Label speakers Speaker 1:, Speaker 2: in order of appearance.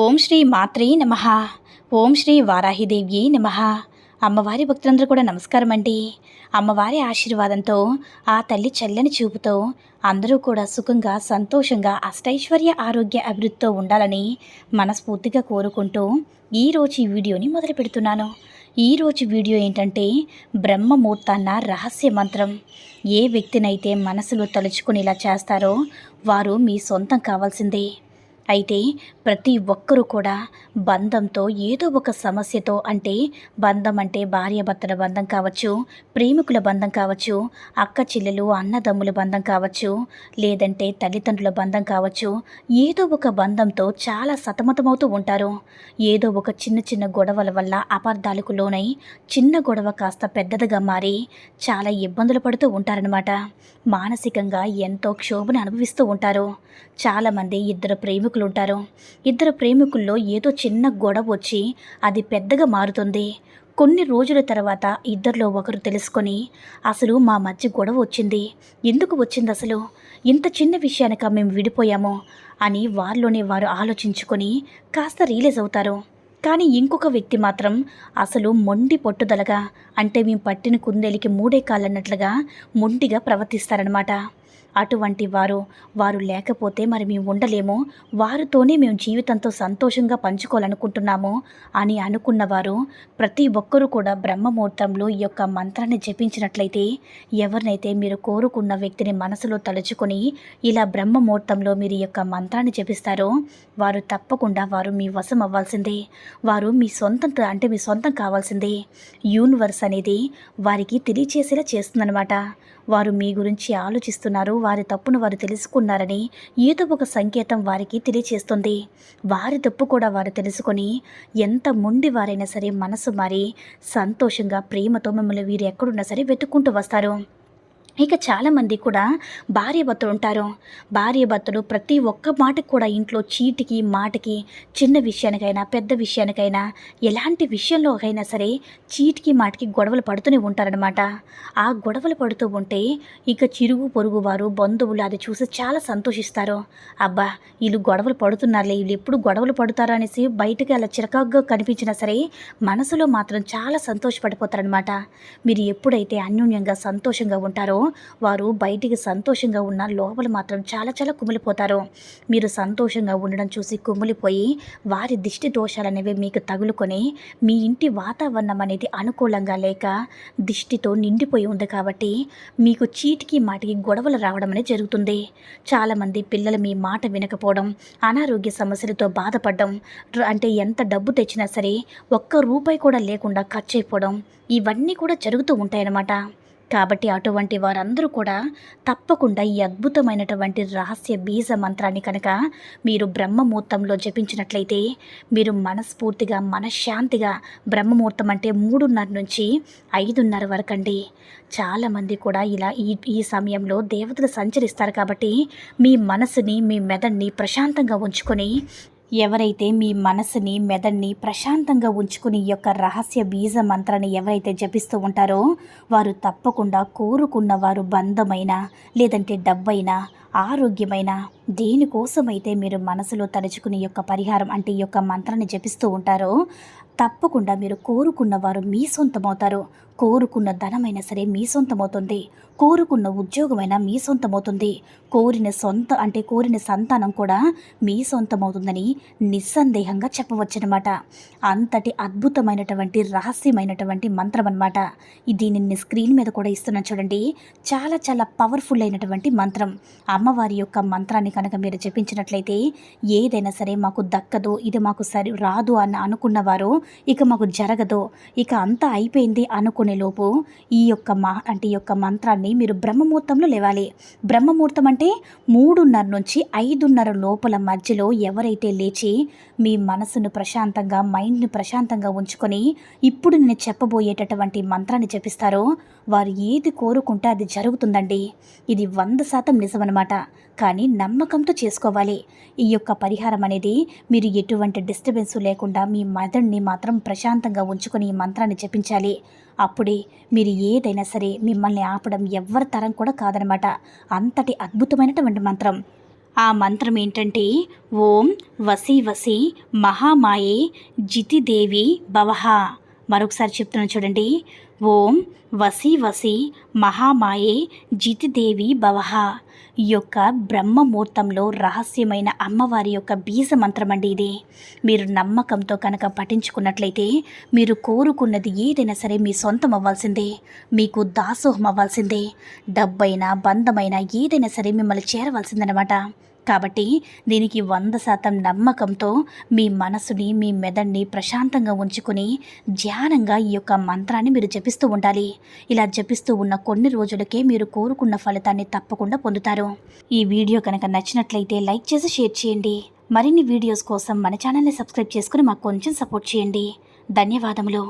Speaker 1: ఓం శ్రీ మాత్రే నమ. ఓం శ్రీ వారాహిదేవి నమ. అమ్మవారి భక్తులందరూ కూడా నమస్కారం అండి. అమ్మవారి ఆశీర్వాదంతో ఆ తల్లి చల్లని చూపుతో అందరూ కూడా సుఖంగా సంతోషంగా అష్టైశ్వర్య ఆరోగ్య అభివృద్ధితో ఉండాలని మనస్ఫూర్తిగా కోరుకుంటూ ఈరోజు ఈ వీడియోని మొదలు పెడుతున్నాను. ఈరోజు వీడియో ఏంటంటే బ్రహ్మముహూర్తాన్న రహస్య మంత్రం. ఏ వ్యక్తినైతే మనసులో తలుచుకుని ఇలా చేస్తారో వారు మీ సొంతం కావాల్సిందే. అయితే ప్రతి ఒక్కరూ కూడా బంధంతో ఏదో ఒక సమస్యతో అంటే బంధం అంటే భార్యాభర్తల బంధం కావచ్చు ప్రేమికుల బంధం కావచ్చు అక్క చెల్లెలు అన్నదమ్ముల బంధం కావచ్చు లేదంటే తల్లిదండ్రుల బంధం కావచ్చు ఏదో ఒక బంధంతో చాలా సతమతమవుతూ ఉంటారు. ఏదో ఒక చిన్న చిన్న గొడవల వల్ల అపార్థాలకు లోనై చిన్న గొడవ కాస్త పెద్దదిగా మారి చాలా ఇబ్బందులు పడుతూ ఉంటారనమాట మానసికంగా ఎంతో క్షోభను అనుభవిస్తూ ఉంటారు. చాలామంది ఇద్దరు ప్రేమికులు ఉంటారు ఇద్దరు ప్రేమికుల్లో ఏదో చిన్న గొడవ వచ్చి అది పెద్దగా మారుతుంది. కొన్ని రోజుల తర్వాత ఇద్దరిలో ఒకరు తెలుసుకొని అసలు మా మధ్య గొడవ వచ్చింది. ఎందుకు వచ్చింది అసలు? ఇంత చిన్న విషయానిక మేము విడిపోయాము? అని వారిలోనే వారు ఆలోచించుకొని కాస్త రియలైజ్ అవుతారు. కానీ ఇంకొక వ్యక్తి మాత్రం అసలు మొండి పట్టుదలగా అంటే మేము పట్టిన కుందేలికి మూడే కాళ్ళన్నట్లుగా మొండిగా ప్రవర్తిస్తారనమాట అటువంటి వారు వారు లేకపోతే మరి మేము ఉండలేము. వారితోనే మేము జీవితంతో సంతోషంగా పంచుకోవాలనుకుంటున్నాము అని అనుకున్నవారు ప్రతి ఒక్కరూ కూడా బ్రహ్మముహూర్తంలో ఈ యొక్క మంత్రాన్ని జపించినట్లయితే ఎవరినైతే మీరు కోరుకున్న వ్యక్తిని మనసులో తలుచుకొని ఇలా బ్రహ్మముహూర్తంలో మీరు ఈ యొక్క మంత్రాన్ని జపిస్తారో వారు తప్పకుండా వారు మీ వశం అవ్వాల్సిందే. వారు మీ సొంతం అంటే మీ సొంతం కావాల్సిందే. యూనివర్స్ అనేది వారికి తెలియచేసేలా చేస్తుందనమాట వారు మీ గురించి ఆలోచిస్తున్నారు వారి తప్పును వారు తెలుసుకున్నారని ఏదో ఒక సంకేతం వారికి తెలియచేస్తుంది. వారి తప్పు కూడా వారు తెలుసుకొని ఎంత మొండి వారైనా సరే మనసు మారి సంతోషంగా ప్రేమతో మిమ్మల్ని వీరు ఎక్కడున్నా సరే వెతుక్కుంటూ వస్తారు. ఇక చాలామంది కూడా భార్య భర్తలు ఉంటారు. భార్య భర్తలు ప్రతి ఒక్క మాటకు కూడా ఇంట్లో చీటికి మాటకి చిన్న విషయానికైనా పెద్ద విషయానికైనా ఎలాంటి విషయంలో అయినా సరే చీటికి మాటకి గొడవలు పడుతూనే ఉంటారనమాట ఆ గొడవలు పడుతూ ఉంటే ఇక చిరుగు పొరుగు వారు బంధువులు అది చూసి చాలా సంతోషిస్తారు. అబ్బా వీళ్ళు గొడవలు పడుతున్నారులే వీళ్ళు ఎప్పుడు గొడవలు పడుతారు అనేసి బయటకు అలా చిరకాగ్గా కనిపించినా సరే మనసులో మాత్రం చాలా సంతోషపడిపోతారనమాట మీరు ఎప్పుడైతే అన్యోన్యంగా సంతోషంగా ఉంటారో వారు బయటికి సంతోషంగా ఉన్న లోపల మాత్రం చాలా చాలా కుమిలిపోతారు. మీరు సంతోషంగా ఉండడం చూసి కుమిలిపోయి వారి దిష్టి దోషాలు అనేవి మీకు తగులుకొని మీ ఇంటి వాతావరణం అనేది అనుకూలంగా లేక దిష్టితో నిండిపోయి ఉంది కాబట్టి మీకు చీటికి మాటికి గొడవలు రావడం అనేది జరుగుతుంది. చాలామంది పిల్లలు మీ మాట వినకపోవడం అనారోగ్య సమస్యలతో బాధపడడం అంటే ఎంత డబ్బు తెచ్చినా సరే ఒక్క రూపాయి కూడా లేకుండా ఖర్చు అయిపోవడం ఇవన్నీ కూడా జరుగుతూ ఉంటాయన్నమాట. కాబట్టి అటువంటి వారందరూ కూడా తప్పకుండా ఈ అద్భుతమైనటువంటి రహస్య బీజ మంత్రాన్ని కనుక మీరు బ్రహ్మముహూర్తంలో జపించినట్లయితే మీరు మనస్ఫూర్తిగా మనశ్శాంతిగా బ్రహ్మముహూర్తం అంటే మూడున్నర నుంచి ఐదున్నర వరకు అండి చాలామంది కూడా ఇలా ఈ ఈ సమయంలో దేవతలు సంచరిస్తారు కాబట్టి మీ మనసుని మీ మెదడుని ప్రశాంతంగా ఉంచుకొని ఎవరైతే మీ మనసుని మెదడుని ప్రశాంతంగా ఉంచుకుని ఈ యొక్క రహస్య బీజ మంత్రాన్ని ఎవరైతే జపిస్తూ ఉంటారో వారు తప్పకుండా కోరుకున్న వారు బంధమైన లేదంటే డబ్బైనా ఆరోగ్యమైన దేనికోసమైతే మీరు మనసులో తలుచుకుని యొక్క పరిహారం అంటే ఈ యొక్క మంత్రాన్ని జపిస్తూ ఉంటారో తప్పకుండా మీరు కోరుకున్న వారు మీ సొంతమవుతారు. కోరుకున్న ధనమైనా సరే మీ సొంతమవుతుంది. కోరుకున్న ఉద్యోగమైనా మీ సొంతమవుతుంది. కోరిన సొంత అంటే కోరిన సంతానం కూడా మీ సొంతమవుతుందని నిస్సందేహంగా చెప్పవచ్చనమాట అంతటి అద్భుతమైనటువంటి రహస్యమైనటువంటి మంత్రం అనమాట దీనిని స్క్రీన్ మీద కూడా ఇస్తున్నాను చూడండి. చాలా చాలా పవర్ఫుల్ అయినటువంటి మంత్రం. అమ్మవారి యొక్క మంత్రాన్ని కనుక మీరు జపించినట్లయితే ఏదైనా సరే మాకు దక్కదు ఇది మాకు సరి రాదు అని అనుకున్నవారు ఇక మాకు జరగదు ఇక అంతా అయిపోయింది అనుకున్న లోపు ఈ యొక్క మా అంటే ఈ యొక్క మంత్రాన్ని మీరు బ్రహ్మముహూర్తంలో లేవాలి. బ్రహ్మముహూర్తం అంటే మూడున్నర నుంచి ఐదున్నర లోపల మధ్యలో ఎవరైతే లేచి మీ మనసును ప్రశాంతంగా మైండ్ని ప్రశాంతంగా ఉంచుకొని ఇప్పుడు నేను చెప్పబోయేటటువంటి మంత్రాన్ని జపిస్తారో వారు ఏది కోరుకుంటే అది జరుగుతుందండి. ఇది వంద శాతం నిజమనమాట కానీ నమ్మకంతో చేసుకోవాలి. ఈ యొక్క పరిహారం అనేది మీరు ఎటువంటి డిస్టర్బెన్స్ లేకుండా మీ మెదడుని మాత్రం ప్రశాంతంగా ఉంచుకొని ఈ మంత్రాన్ని జపించాలి. అప్పుడే మీరు ఏదైనా సరే మిమ్మల్ని ఆపడం ఎవ్వరి తరం కూడా కాదనమాట అంతటి అద్భుతమైనటువంటి మంత్రం. ఆ మంత్రం ఏంటంటే ఓం వసి వసి మహామాయే జితిదేవి భవహ మరొకసారి చెప్తున్నాను చూడండి. ఓం వసి వసి మహామాయే జితిదేవి భవహ ఈ యొక్క బ్రహ్మముహూర్తంలో రహస్యమైన అమ్మవారి యొక్క బీజ మంత్రం అండి ఇది. మీరు నమ్మకంతో కనుక పఠించుకున్నట్లయితే మీరు కోరుకున్నది ఏదైనా సరే మీ సొంతం అవ్వాల్సిందే మీకు దాసోహం అవ్వాల్సిందే డబ్బైనా బంధమైనా ఏదైనా సరే మిమ్మల్ని చేరవలసిందనమాట కాబట్టి దీనికి వంద శాతం నమ్మకంతో మీ మనసుని మీ మెదడుని ప్రశాంతంగా ఉంచుకొని ధ్యానంగా ఈ యొక్క మంత్రాన్ని మీరు జపిస్తూ ఉండాలి. ఇలా జపిస్తూ ఉన్న కొన్ని రోజులకే మీరు కోరుకున్న ఫలితాన్ని తప్పకుండా పొందుతారు. ఈ వీడియో కనుక నచ్చినట్లయితే లైక్ చేసి షేర్ చేయండి. మరిన్ని వీడియోస్ కోసం మన ఛానల్ని సబ్స్క్రైబ్ చేసుకుని మాకు కొంచెం సపోర్ట్ చేయండి. ధన్యవాదములు.